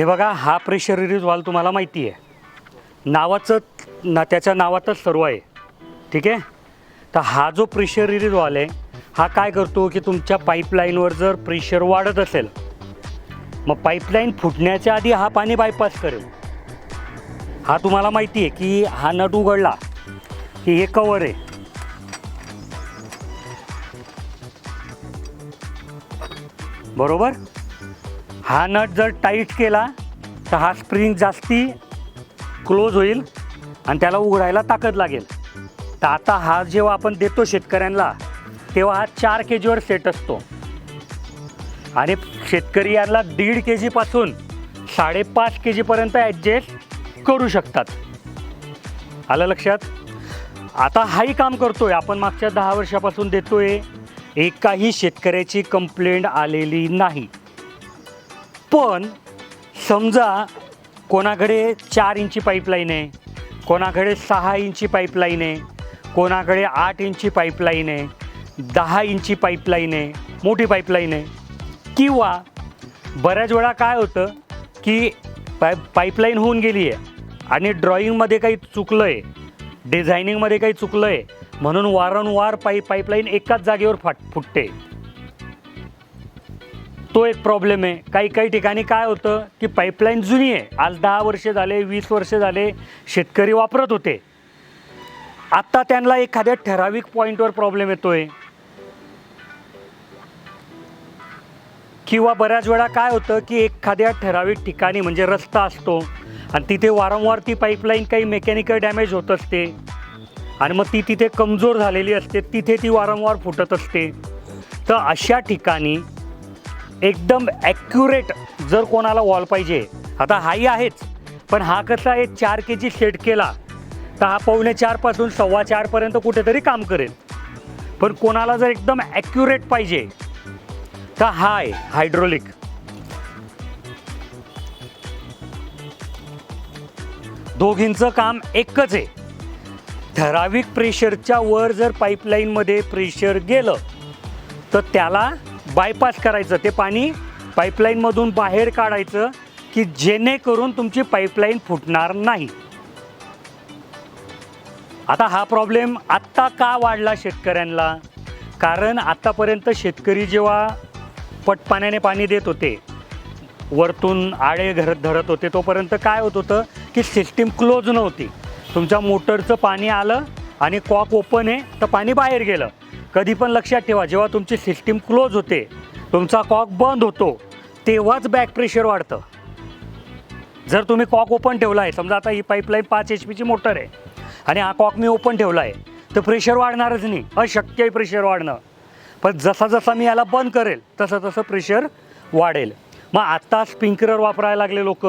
हे बघा हा प्रेशर रिलीज व्हाल तुम्हाला माहिती आहे. नावाचं ना त्याच्या नावातच सर्व आहे. ठीक आहे? तर हा जो प्रेशर रिलीज व्हाल आहे हा काय करतो की तुमच्या पाईपलाईनवर जर प्रेशर वाढत असेल मग पाईपलाईन फुटण्याच्या आधी हा पाणी बायपास करेल. हा तुम्हाला माहिती आहे की हा नट उघडला की हे कवर आहे. बरोबर? हा नट जर टाईट केला तर हा स्प्रिंग जास्ती क्लोज होईल आणि त्याला उघडायला ताकद लागेल. तर आता हा जेव्हा आपण देतो शेतकऱ्यांना तेव्हा हा चार के जीवर सेट असतो. आणि शेतकरी याला दीड के जीपासून साडेपाच के जीपर्यंत ॲडजस्ट करू शकतात. आलं लक्षात? आता हाही काम करतो आहे आपण मागच्या दहा वर्षापासून देतो आहे एकाही शेतकऱ्याची कंप्लेंट आलेली नाही. पण समजा कोणाकडे चार इंची पाईपलाईन आहे कोणाकडे सहा इंची पाईपलाईन आहे कोणाकडे आठ इंची पाईपलाईन आहे दहा इंची पाईपलाईन आहे मोठी पाईपलाईन आहे किंवा बऱ्याच वेळा काय होतं की पाय पाईपलाईन होऊन गेली आहे आणि ड्रॉईंगमध्ये काही चुकलं आहे डिझायनिंगमध्ये काही चुकलं आहे म्हणून वारंवार पाईप पाईपलाईन एकाच जागेवर फाट फुटते. तो एक प्रॉब्लेम आहे. काही काही ठिकाणी काय होतं की पाईपलाईन जुनी आहे. आज दहा वर्षे झाले वीस वर्ष झाले शेतकरी वापरत होते. आत्ता त्यांना एखाद्या ठराविक पॉईंटवर प्रॉब्लेम येतोय. किंवा बऱ्याच वेळा काय होतं की एखाद्या ठराविक ठिकाणी म्हणजे रस्ता असतो आणि तिथे वारंवार ती पाईपलाईन काही मेकॅनिकल डॅमेज होत असते. आणि मग ती तिथे कमजोर झालेली असते. तिथे ती वारंवार फुटत असते. तर अशा ठिकाणी एकदम ॲक्युरेट जर कोणाला वॉल पाहिजे. आता हाही आहेच पण हा कसा आहे चार के जी सेट केला तर हा पावणे चारपासून सव्वा चारपर्यंत कुठेतरी काम करेल. पण कोणाला जर एकदम ॲक्युरेट पाहिजे तर हा आहे हायड्रोलिक दोघींचं काम एकच आहे. ठराविक प्रेशरच्या वर जर पाईपलाईनमध्ये प्रेशर गेलं तर त्याला बायपास करायचं ते पाणी पाईपलाईनमधून बाहेर काढायचं की जेणेकरून तुमची पाईपलाईन फुटणार नाही. आता हा प्रॉब्लेम आत्ता का वाढला शेतकऱ्यांना? कारण आत्तापर्यंत शेतकरी जेव्हा पटपाण्याने पाणी देत होते वरतून आळे घरत धरत होते तोपर्यंत काय होत होतं की सिस्टीम क्लोज नव्हती. तुमच्या मोटरचं पाणी आलं आणि कॉक ओपन आहे तर पाणी बाहेर गेलं. कधी पण लक्षात ठेवा जेव्हा तुमची सिस्टीम क्लोज होते तुमचा कॉक बंद होतो तेव्हाच बॅक प्रेशर वाढतं. जर तुम्ही कॉक ओपन ठेवला आहे समजा आता ही पाईपलाईन पाच एच पीची मोटर आहे आणि हा कॉक मी ओपन ठेवला आहे तर प्रेशर वाढणारच नाही अशक्य आहे प्रेशर वाढणं. पण जसा जसा मी याला बंद करेल तसं तसं प्रेशर वाढेल. मग आत्ता स्प्रिंकलर वापरायला लागले लोक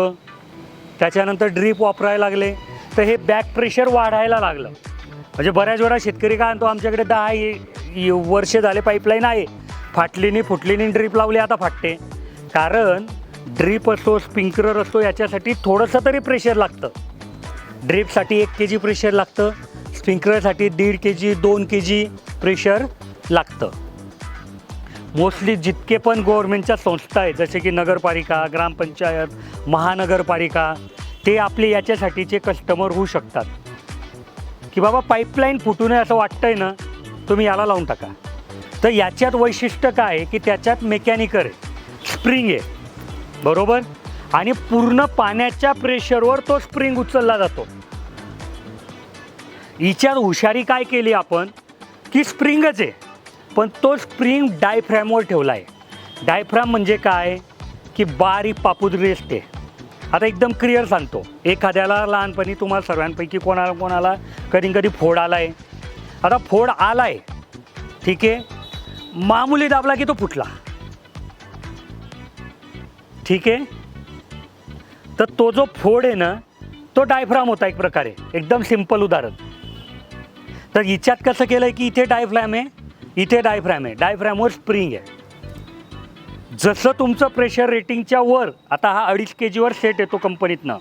त्याच्यानंतर ड्रीप वापरायला लागले तर हे बॅक प्रेशर वाढायला लागलं. म्हणजे बऱ्याच वेळा शेतकरी काय म्हणतो आमच्याकडे दहा वर्ष झाले पाईपलाईन आहे. फाटलीनी फुटलीनी ड्रीप लावली आता फाटते. कारण ड्रीप असतो स्प्रिंकलर असतो याच्यासाठी थोडंसं तरी प्रेशर लागतं. ड्रीपसाठी एक के जी प्रेशर लागतं. स्प्रिंकलरसाठी दीड के जी दोन के जी प्रेशर लागतं. मोस्टली जितके पण गव्हर्नमेंटच्या संस्था आहेत जसे की नगरपालिका ग्रामपंचायत महानगरपालिका ते आपले याच्यासाठीचे कस्टमर होऊ शकतात. की बाबा पाईपलाईन फुटू नये असं वाटतंय ना तुम्ही याला लावून टाका. तर याच्यात वैशिष्ट्य काय आहे की त्याच्यात मेकॅनिकल आहे स्प्रिंग आहे. बरोबर? आणि पूर्ण पाण्याच्या प्रेशरवर तो स्प्रिंग उचलला जातो. हिच्यात हुशारी काय केली आपण? की स्प्रिंगच आहे. पण तो स्प्रिंग डायफ्रॅमवर ठेवला आहे. डायफ्रॅम म्हणजे काय? की बारीक पापुद्री असते आता एकदम क्लिअर सांगतो. एखाद्याला लहानपणी तुम्हाला सर्वांपैकी कोणाला कोणाला कधी कधी फोड आला आहे आता फोड आला आहे ठीक आहे. मामुली दाबला की तो फुटला. ठीक आहे. तर तो जो फोड आहे ना तो डायफ्राम होता एक प्रकारे. एकदम सिंपल उदाहरण. तर हिच्यात कसं केलं आहे की इथे डायफ्रॅम आहे इथे डायफ्रॅम आहे. डायफ्रॅमवर स्प्रिंग आहे. जसं तुमचं प्रेशर रेटिंगच्या वर आता हा अडीच के जीवर सेट येतो कंपनीतनं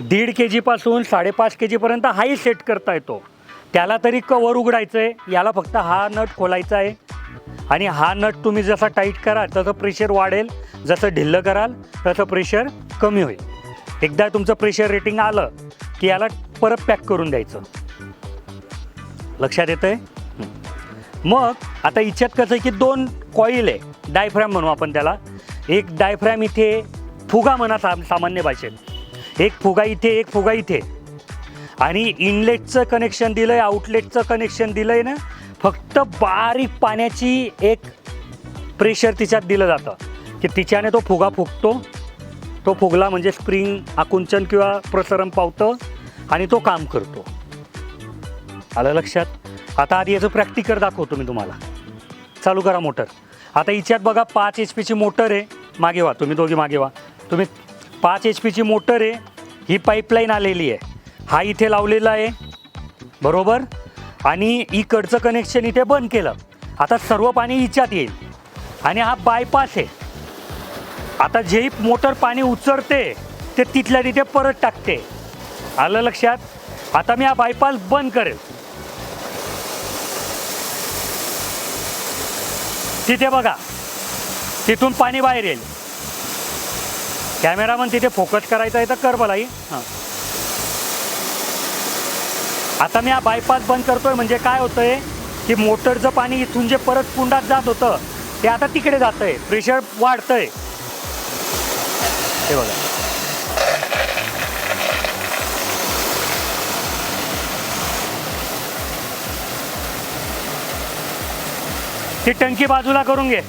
दीड के जीपासून साडेपाच के जीपर्यंत हाही सेट करता येतो. त्याला तरी कवर उघडायचं आहे याला फक्त हा नट खोलायचा आहे आणि हा नट तुम्ही जसा टाईट कराल तसं प्रेशर वाढेल. जसं ढिल्लं कराल तसं प्रेशर कमी होईल. एकदा तुमचं प्रेशर रेटिंग आलं की याला परत पॅक करून द्यायचं. लक्षात येतं आहे मग आता इच्छात कसं आहे की दोन कॉईल आहे डायफ्रॅम म्हणू आपण त्याला. एक डायफ्रॅम इथे फुगा म्हणा सा सामान्य भाषेत. एक फुगा इथे एक फुगा इथे. आणि इनलेटचं कनेक्शन दिलं आहे आउटलेटचं कनेक्शन दिलं आहे ना फक्त बारीक पाण्याची एक प्रेशर तिच्यात दिलं जातं. की तिच्याने तो फुगा फुगतो. तो फुगला म्हणजे स्प्रिंग आकुंचन किंवा प्रसरण पावतं आणि तो काम करतो. आलं लक्षात? आता आधी याचं प्रॅक्टिकल दाखवतो मी तुम्हाला. चालू करा मोटर आता हिच्यात बघा पाच एच पीची मोटर आहे. मागे व्हा तुम्ही दोघी मागे व्हा तुम्ही पाच एच पीची मोटर आहे ही पाईपलाईन आलेली आहे. हा इथे लावलेला आहे. बरोबर? आणि इकडचं कनेक्शन इथे बंद केलं. आता सर्व पाणी हिच्यात येईल. आणि हा बायपास आहे. आता जे मोटर पाणी उचलते ते तिथल्या तिथे परत टाकते. आलं लक्षात? आता मी हा बायपास बंद करेल. तिथे बघा. तिथून पाणी बाहेर येईल. कॅमेरामन तिथे फोकस करायचा आहे तर कर बलाई हां. आता मी हा बायपास बंद करतोय. म्हणजे काय होतंय की मोटरचं पाणी इथून जे परत कुंडात जात होतं ते आता तिकडे जातंय. प्रेशर वाढतंय. हे बघा. ती टंकी बाजूला करून घे.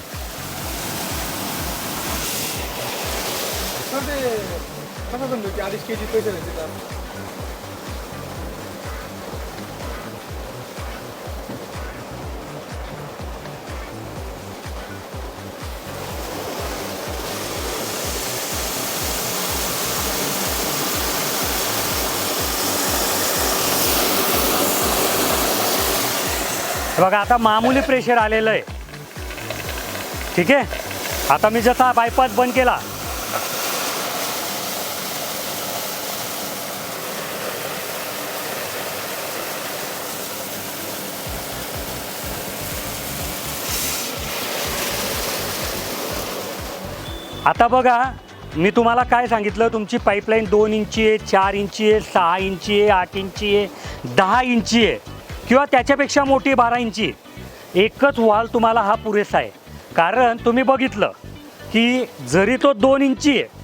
बघा आता मामूली प्रेशर आलेलं आहे. ठीक आहे? आता मी जसा बायपास बंद केला. आता बघा मी तुम्हाला काय सांगितलं? तुमची पाईपलाईन दोन इंची आहे चार इंची आहे सहा इंची आहे आठ इंची आहे दहा इंची आहे. किंवा त्याच्यापेक्षा मोठी बारा इंची. एकच वाल तुम्हाला हा पुरेसा आहे. कारण तुम्ही बघितलं की जरी तो दोन इंची आहे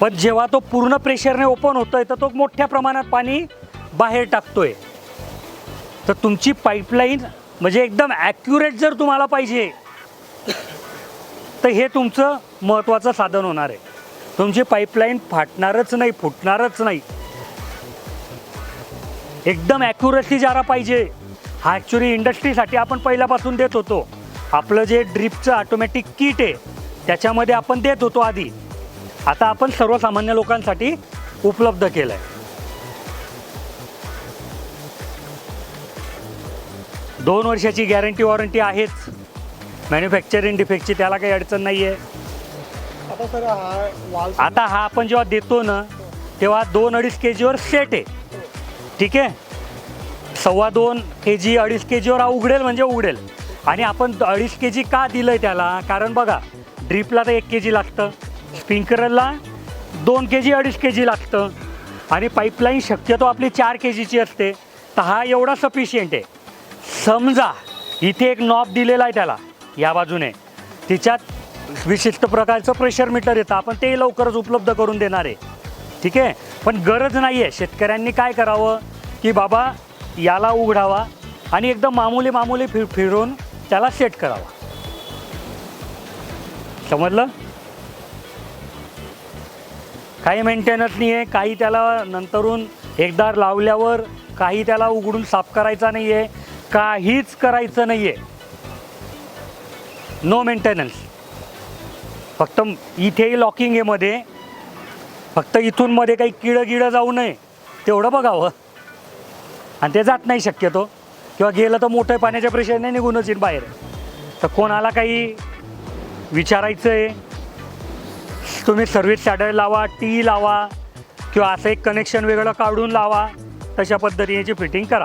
पण जेव्हा तो पूर्ण प्रेशरने ओपन होतोय तर तो मोठ्या प्रमाणात पाणी बाहेर टाकतोय. तर तुमची पाईपलाईन म्हणजे एकदम ॲक्युरेट जर तुम्हाला पाहिजे तर हे तुमचं महत्त्वाचं साधन होणार आहे. तुमची पाईपलाईन फाटणारच नाही फुटणारच नाही. एकदम ॲक्युरेटली जारा पाहिजे. हा ॲक्च्युली इंडस्ट्रीसाठी आपण पहिल्यापासून देत होतो. आपलं जे ड्रिपचं ऑटोमॅटिक किट आहे त्याच्यामध्ये आपण देत होतो आधी. आता आपण सर्वसामान्य लोकांसाठी उपलब्ध केलं आहे दोन वर्षाची गॅरंटी वॉरंटी आहेच. मॅन्युफॅक्चरिंग डिफेक्टची त्याला काही अडचण नाही आहे आता सर हा वाल आता हा आपण जेव्हा देतो ना तेव्हा दोन अडीच के जीवर सेट आहे. ठीक आहे? सव्वा दोन के जी अडीच के जीवर हा उघडेल म्हणजे उघडेल. आणि आपण अडीच के जी का दिलं आहे त्याला? कारण बघा ड्रीपला तर एक के जी लागतं स्प्रिंकरला दोन के जी अडीच के जी लागतं. आणि पाईपलाईन शक्यतो आपली चार के जीची असते. तर हा एवढा सफिशियंट आहे. समजा इथे एक नॉब दिलेला आहे त्याला या बाजूने. तिच्यात विशिष्ट प्रकारचं प्रेशर मीटर येतं. आपण ते लवकरच उपलब्ध करून देणार आहे. ठीक आहे? पण गरज नाही आहे शेतकऱ्यांनी काय करावं? की बाबा याला उघडावा आणि एकदम मामूली मामूली फिर फिरून त्याला सेट करावा. समजलं? काही मेंटेनन्स नाही आहे काही त्याला नंतरून एकदा लावल्यावर काही त्याला उघडून साफ करायचा नाही आहे काहीच करायचं नाही आहे नो मेंटेनन्स फक्त इथेही लॉकिंग आहे मध्ये. फक्त इथून मध्ये काही किडं गिडं जाऊ नये तेवढं बघावं. आणि ते जात नाही शक्यतो. किंवा गेलं तर मोठं पाण्याच्या प्रेशरने निघूनच येईल बाहेर. तर कोणाला काही विचारायचं आहे तुम्ही सर्व्हिस सॅडर लावा टी लावा किंवा असं एक कनेक्शन वेगळं काढून लावा तशा पद्धतीने याची फिटिंग करा.